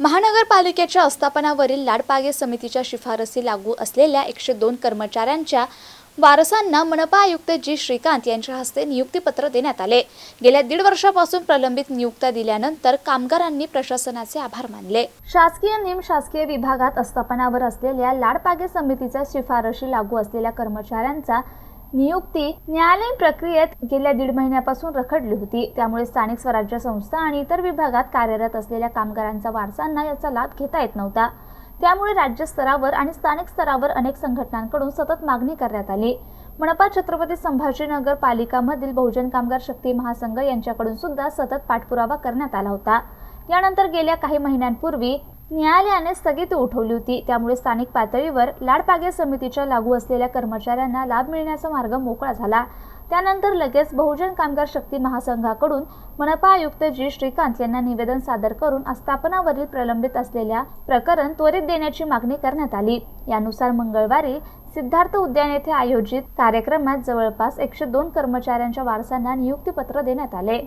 महानगरपालिकेच्या आस्थापनावरील लाडपागे समितीच्या शिफारसी लागू असलेल्या एकशे दोन कर्मचाऱ्यांच्या वारसांना मनपा आयुक्त जी श्रीकांत यांच्या हस्ते नियुक्तीपत्र देण्यात आले. गेल्या दीड वर्षापासून प्रलंबित नियुक्त्या दिल्यानंतर कामगारांनी प्रशासनाचे आभार मानले. शासकीय निमशासकीय विभागात आस्थापनावर असलेल्या लाडपागे समितीच्या शिफारशी लागू असलेल्या कर्मचाऱ्यांचा नियुक्ती न्यायालयीन प्रक्रियेत गेल्या दीड महिन्यापासून रखडली होती. त्यामुळे स्थानिक स्वराज्य संस्था आणि इतर विभागात कार्यरत असलेल्या कामगारांचा वारसांना याचा लाभ घेता येत नव्हता. त्यामुळे राज्य स्तरावर आणि स्थानिक स्तरावर अनेक संघटनांकडून सतत मागणी करण्यात आली. मनपा छत्रपती संभाजीनगर पालिकामधील बहुजन कामगार शक्ती महासंघ यांच्याकडून सुद्धा सतत पाठपुरावा करण्यात आला होता. यानंतर गेल्या काही महिन्यांपूर्वी न्यायालयाने स्थगिती उठवली होती. त्यामुळे स्थानिक पातळीवर लाडपागे समितीच्या लागू असलेल्या कर्मचाऱ्यांना लाभ मिळण्याचा मार्ग मोकळा झाला. त्यानंतर लगेच बहुजन कामगार शक्ती महासंघाकडून मनपा आयुक्त जी. श्रीकांत यांना निवेदन सादर करून आस्थापनावरील प्रलंबित असलेल्या प्रकरण त्वरित देण्याची मागणी करण्यात आली. यानुसार मंगळवारी सिद्धार्थ उद्यान येथे आयोजित कार्यक्रमात जवळपास एकशे दोन कर्मचाऱ्यांच्या वारसांना नियुक्तीपत्र देण्यात आले.